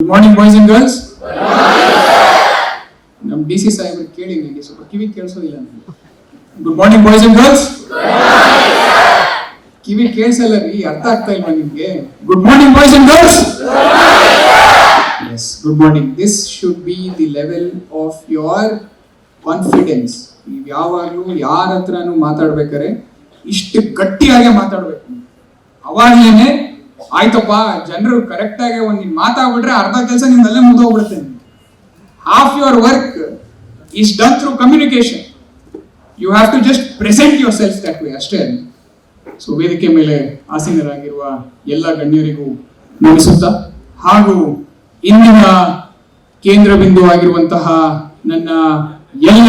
Good morning boys and girls ನಮ್ಮ D C ಸಾಹೇಬ್ರು ಕೇಳಿ ನನಗೆ ಸ್ವಲ್ಪ ಕಿವಿ ಕೇಳಿಸೋದಿಲ್ಲ ನನಗೆ. Good morning boys and girls ಕಿವಿ ಕೇಳಿಸಲ್ಲ ರೀ ಅರ್ಥ ಆಗ್ತಾ ಇಲ್ವಾ ನಿಮ್ಗೆ? Good morning boys and girls yes good morning this should be the level of your confidence ನೀವು ಯಾವಾಗಲೂ ಯಾರ ಹತ್ರನೂ ಮಾತಾಡ್ಬೇಕಾರೆ ಇಷ್ಟು ಗಟ್ಟಿಯಾಗೆ ಮಾತಾಡ್ಬೇಕು. ಅವಾಗ್ಲೇನೆ ಆಯ್ತಪ್ಪ, ಜನರು ಕರೆಕ್ಟ್ ಆಗಿ ಒಂದ್ ಮಾತಾಡ್ಬಿಟ್ರೆ ಅರ್ಧ ಕೆಲಸ ನಿಮ್ದಲ್ಲೇ ಮುಗಿದೋಗ್ಬಿಡುತ್ತೆ half your work is done through communication you have to just present yourself that way ಅಷ್ಟೇ ಸೊ ವೇದಿಕೆ ಮೇಲೆ ಆಸೀನರಾಗಿರುವ ಎಲ್ಲ ಗಣ್ಯರಿಗೂ ನಮಿಸುತ್ತಾ ಹಾಗೂ ಇಂದಿನ ಕೇಂದ್ರ ಬಿಂದು ಆಗಿರುವಂತಹ ನನ್ನ ಎಲ್ಲ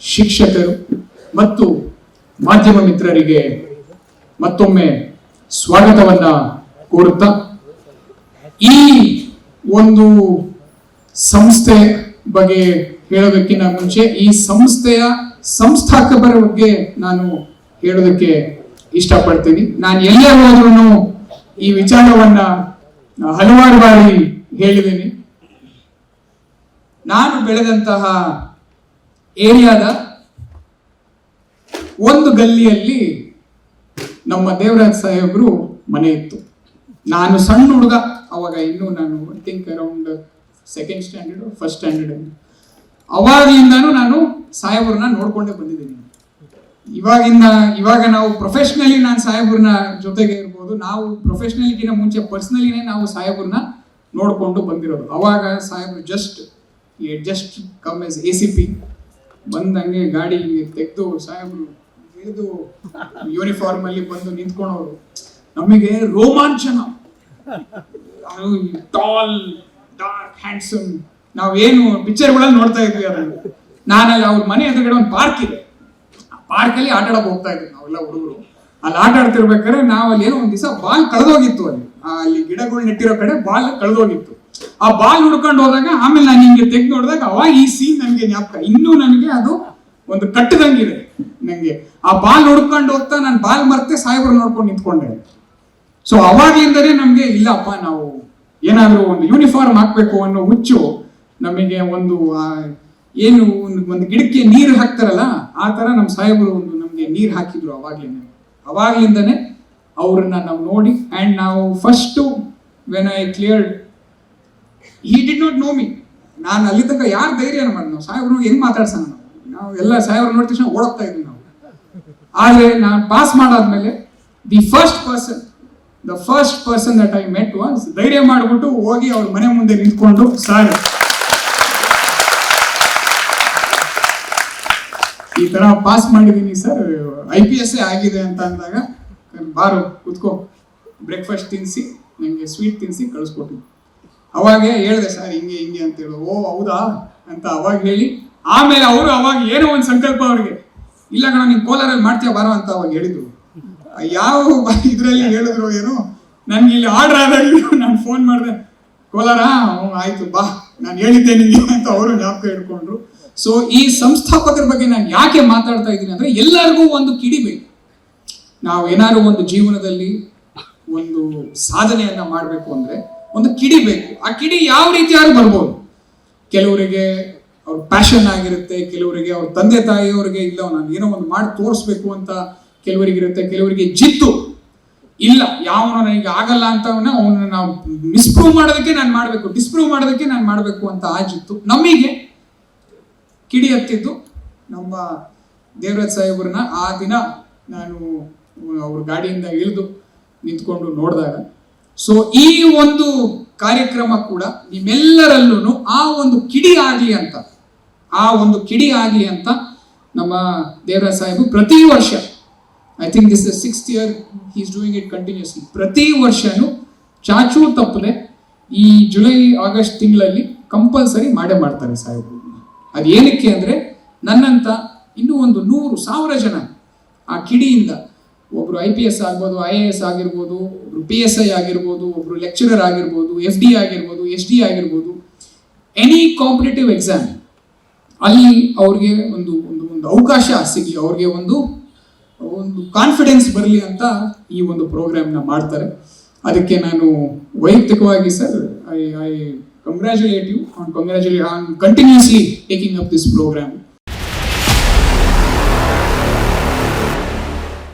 ಶಿಕ್ಷಕರು ಮತ್ತು ಮಾಧ್ಯಮ ಮಿತ್ರರಿಗೆ ಮತ್ತೊಮ್ಮೆ ಸ್ವಾಗತವನ್ನ ಕೋರುತ್ತಾ, ಈ ಒಂದು ಸಂಸ್ಥೆ ಬಗ್ಗೆ ಹೇಳೋದಕ್ಕಿಂತ ಮುಂಚೆ ಈ ಸಂಸ್ಥೆಯ ಸಂಸ್ಥಾಪಕರ ಬಗ್ಗೆ ನಾನು ಹೇಳೋದಕ್ಕೆ ಇಷ್ಟಪಡ್ತೀನಿ. ನಾನು ಎಲ್ಲೇ ಹೋದ್ರೂ ಈ ವಿಚಾರವನ್ನ ಹಲವಾರು ಬಾರಿ ಹೇಳಿದ್ದೀನಿ. ನಾನು ಬೆಳೆದಂತಹ ಏರಿಯಾದ ಒಂದು ಗಲ್ಲಿಯಲ್ಲಿ ನಮ್ಮ ದೇವರಾಜ್ ಸಾಹೇಬ್ರು ಮನೆ ಇತ್ತು. ನಾನು ಸಣ್ಣ ಹುಡುಗ, ಅವಾಗ ಇನ್ನು ನಾನು think around second standard first standard ಅವಾಗಿಂದಾನು ನಾನು ಸಾಹೇಬ್ರನ್ನ ನೋಡ್ಕೊಂಡೇ ಬಂದಿದ್ದೀನಿ. ಇವಾಗಿಂದ, ಇವಾಗ ನಾವು ಪ್ರೊಫೆಷ್ನಲಿ ನಾನು ಸಾಹೇಬ್ರನ್ನ ಜೊತೆಗೆ ಇರ್ಬೋದು. ನಾವು ಪ್ರೊಫೆಷ್ನಲಿಗಿಂತ ಮುಂಚೆ ಪರ್ಸ್ನಲಿನೇ ನಾವು ಸಾಹೇಬ್ರನ್ನ ನೋಡಿಕೊಂಡು ಬಂದಿರೋದು. ಅವಾಗ ಸಾಹೇಬ್ರು just just come as A C P ಬಂದಂಗೆ ಗಾಡಿ ತೆಗೆದು ಸಾಹೇಬ್ರು ಇಳಿದು ಯೂನಿಫಾರ್ಮ್ ಅಲ್ಲಿ ಬಂದು ನಿಂತ್ಕೊಂಡವರು ನಮಗೆ ರೋಮಾಂಚನ. ಟಾಲ್ ಡಾರ್ಕ್ ಹ್ಯಾಂಡ್ಸಮ್ ನಾವೇನು ಪಿಕ್ಚರ್ಗಳಲ್ಲಿ ನೋಡ್ತಾ ಇದ್ವಿ ಅದನ್ನು ನಾನಲ್ಲಿ ಅವ್ರ ಮನೆ ಎದುರುಗಡೆ ಒಂದು ಪಾರ್ಕ್ ಇದೆ. ಆ ಪಾರ್ಕಲ್ಲಿ ಆಟ ಆಡಕ್ ಹೋಗ್ತಾ ಇದ್ವಿ ನಾವೆಲ್ಲ ಹುಡುಗರು. ಅಲ್ಲಿ ಆಟ ಆಡ್ತಿರ್ಬೇಕಾದ್ರೆ ನಾವು ಏನೋ ಒಂದ್ ದಿವಸ ಬಾಲ್ ಕಳೆದೋಗಿತ್ತು ಅಲ್ಲಿ. ಅಲ್ಲಿ ಗಿಡಗಳು ನೆಟ್ಟಿರೋ ಕಡೆ ಬಾಲ್ ಕಳೆದೋಗಿತ್ತು. ಆ ಬಾಲ್ ಹುಡ್ಕೊಂಡು ಹೋದಾಗ, ಆಮೇಲೆ ನಾನು ಹಿಂಗೆ ತೆಗೆದು ನೋಡಿದಾಗ, ಅವಾಗ ಈ ಸೀನ್ ನನಗೆ ಜ್ಞಾಪಕ. ಇನ್ನೂ ನನಗೆ ಅದು ಒಂದು ಕಟ್ಟದಂಗಿದೆ. ನನಗೆ ಆ ಬಾಲ್ ಹುಡ್ಕೊಂಡು ಹೋಗ್ತಾ ನಾನು ಬಾಲ್ ಮರ್ತೆ ಸಾಹೇಬ್ರು ನೋಡ್ಕೊಂಡು ನಿಂತ್ಕೊಂಡೆ. ಸೊ ಅವಾಗ್ಲಿಂದನೇ ನಮ್ಗೆ, ಇಲ್ಲಪ್ಪ, ನಾವು ಏನಾದರೂ ಒಂದು ಯೂನಿಫಾರ್ಮ್ ಹಾಕ್ಬೇಕು ಅನ್ನೋ ಹುಚ್ಚು ನಮಗೆ ಒಂದು ಏನು, ಒಂದು ಒಂದು ಗಿಡಕ್ಕೆ ನೀರು ಹಾಕ್ತಾರಲ್ಲ, ಆ ಥರ ನಮ್ಮ ಸಾಹೇಬರು ಒಂದು ನಮಗೆ ನೀರು ಹಾಕಿದ್ರು ಅವಾಗ್ಲಿಂದ ಅವಾಗ್ಲಿಂದನೇ ಅವ್ರನ್ನ ನಾವು ನೋಡಿ ಆ್ಯಂಡ್ ನಾವು first when I cleared he did not know me ನಾನು ಅಲ್ಲಿ ತನಕ ಯಾರು ಧೈರ್ಯ ಮಾಡಿ ನಾವು ಸಾಹೇಬ್ರು ಹೆಂಗ್ ಮಾತಾಡ್ಸೋಣ ನಾವು? ನಾವು ಎಲ್ಲ ಸಾಹೇಬ್ರು ನೋಡಿದ ತಕ್ಷಣ ಓಡೋಗ್ತಾ ಇದ್ವಿ ನಾವು. ಆದ್ರೆ ನಾನು ಪಾಸ್ ಮಾಡಾದ್ಮೇಲೆ the first person the first person that I met was ಧೈರ್ಯ ಮಾಡಿಬಿಟ್ಟು ಹೋಗಿ ಅವ್ರ ಮನೆ ಮುಂದೆ ನಿಂತ್ಕೊಂಡು, ಸಾರ್, ಈ ತರ ಪಾಸ್ ಮಾಡಿದೀನಿ ಸರ್ ಐ ಪಿ ಎಸ್ ಆಗಿದೆ ಅಂತ ಅಂದಾಗ, ಬಾರು, ಕುತ್ಕೋ ಬ್ರೇಕ್ಫಾಸ್ಟ್ ತಿನ್ನಿಸಿ ನನಗೆ ಸ್ವೀಟ್ ತಿನ್ನಿಸಿ ಕಳಿಸ್ಕೊಟ್ಟಿದ್ದು. ಅವಾಗ ಹೇಳಿದೆ, ಸರ್, ಹಿಂಗೆ ಹಿಂಗೆ ಅಂತ ಹೇಳು. ಓ, ಹೌದಾ? ಅಂತ ಅವಾಗ ಹೇಳಿ, ಆಮೇಲೆ ಅವರು ಅವಾಗ ಏನೋ ಒಂದು ಸಂಕಲ್ಪ ಅವ್ರಿಗೆ, ಇಲ್ಲ ಕಣ ನೀವು ಕೋಲಾರಲ್ಲಿ ಮಾಡ್ತೀಯ ಬಾರೋ ಅಂತ ಅವಾಗ ಹೇಳಿದ್ರು. ಯಾವ ಇದರಲ್ಲಿ ಹೇಳಿದ್ರು ಏನು, ನನ್ಗೆ ಇಲ್ಲಿ ಆರ್ಡರ್ ಆದಾಗ ನಾನು ಫೋನ್ ಮಾಡಿದೆ, ಕೋಲಾರ ಆಯ್ತು, ಬಾ, ನಾನು ಹೇಳಿದ್ದೆ ನಿಮಗೆ ಅಂತ ಅವರು ಜ್ಞಾಪಕ ಇಟ್ಕೊಂಡ್ರು. ಸೊ ಈ ಸಂಸ್ಥಾಪಕರ ಬಗ್ಗೆ ನಾನು ಯಾಕೆ ಮಾತಾಡ್ತಾ ಇದ್ದೀನಿ ಅಂದ್ರೆ, ಎಲ್ಲರಿಗೂ ಒಂದು ಕಿಡಿಬೇಕು ನಾವು ಏನಾದ್ರು ಒಂದು ಜೀವನದಲ್ಲಿ ಒಂದು ಸಾಧನೆಯನ್ನ ಮಾಡಬೇಕು ಅಂದ್ರೆ ಒಂದು ಕಿಡಿ ಬೇಕು. ಆ ಕಿಡಿ ಯಾವ ರೀತಿಯಾದ್ರೂ ಬರ್ಬೋದು. ಕೆಲವರಿಗೆ ಅವ್ರ ಪ್ಯಾಷನ್ ಆಗಿರುತ್ತೆ, ಕೆಲವರಿಗೆ ಅವ್ರ ತಂದೆ ತಾಯಿಯವರಿಗೆ ಇಲ್ಲ, ನಾನು ಏನೋ ಒಂದು ಮಾಡಿ ತೋರಿಸ್ಬೇಕು ಅಂತ ಕೆಲವರಿಗೆ ಇರುತ್ತೆ, ಕೆಲವರಿಗೆ ಜಿತ್ತು ಇಲ್ಲ. ಯಾವನು ನನಗೆ ಆಗಲ್ಲ ಅಂತ ಅವನ್ನ ನಾವು ಮಿಸ್ಪ್ರೂವ್ ಮಾಡೋದಕ್ಕೆ ನಾನು ಮಾಡಬೇಕು ಡಿಸ್ಪ್ರೂವ್ ಮಾಡೋದಕ್ಕೆ ನಾನು ಮಾಡಬೇಕು ಅಂತ ಆ ಜಿತ್ತು ನಮಗೆ ಕಿಡಿ ಹತ್ತಿದ್ದು ನಮ್ಮ ದೇವರಾಜ್ ಸಾಹೇಬ್ರನ್ನ ಆ ದಿನ ನಾನು ಅವ್ರ ಗಾಡಿಯಿಂದ ಇಳಿದು ನಿಂತ್ಕೊಂಡು ನೋಡಿದಾಗ ಸೊ ಈ ಒಂದು ಕಾರ್ಯಕ್ರಮ ಕೂಡ ನಿಮ್ಮೆಲ್ಲರಲ್ಲೂ ಆ ಒಂದು ಕಿಡಿ ಆಗಲಿ ಅಂತ, ಆ ಒಂದು ಕಿಡಿ ಆಗಲಿ ಅಂತ ನಮ್ಮ ದೇವರ ಸಾಹೇಬು ಪ್ರತಿ ವರ್ಷ I think this sixth year is doing it continuously ಪ್ರತಿ ವರ್ಷನೂ ಚಾಚೂ ತಪ್ಪದೆ ಈ ಜುಲೈ, ಆಗಸ್ಟ್ ತಿಂಗಳಲ್ಲಿ ಕಂಪಲ್ಸರಿ ಮಾಡೇ ಮಾಡ್ತಾರೆ ಸಾಹೇಬರು ಅದು ಏನಕ್ಕೆ ಅಂದರೆ ನನ್ನಂತ ಇನ್ನೂ ಒಂದು ನೂರು, ಸಾವಿರ ಜನ ಆ ಕಿಡಿಯಿಂದ ಒಬ್ರು ಐ ಪಿ ಎಸ್ ಆಗ್ಬೋದು ಐ ಎ ಎಸ್ ಆಗಿರ್ಬೋದು, ಒಬ್ರು ಪಿ ಎಸ್ ಐ ಆಗಿರ್ಬೋದು, ಒಬ್ರು ಲೆಕ್ಚರರ್ ಆಗಿರ್ಬೋದು ಎಫ್ ಡಿ ಆಗಿರ್ಬೋದು ಎಸ್ ಡಿ ಆಗಿರ್ಬೋದು ಎನಿ ಕಾಂಪಿಟೇಟಿವ್ ಎಕ್ಸಾಮ್ ಅಲ್ಲಿ ಅವ್ರಿಗೆ ಒಂದು ಒಂದು ಒಂದು ಅವಕಾಶ ಸಿಗಲಿ, ಅವ್ರಿಗೆ ಒಂದು ಒಂದು ಕಾನ್ಫಿಡೆನ್ಸ್ ಬರಲಿ ಅಂತ ಈ ಒಂದು ಪ್ರೋಗ್ರಾಮ್ನ ಮಾಡ್ತಾರೆ. ಅದಕ್ಕೆ ನಾನು ವೈಯಕ್ತಿಕವಾಗಿ sir I I congratulate you on congratulate on continuously taking up this program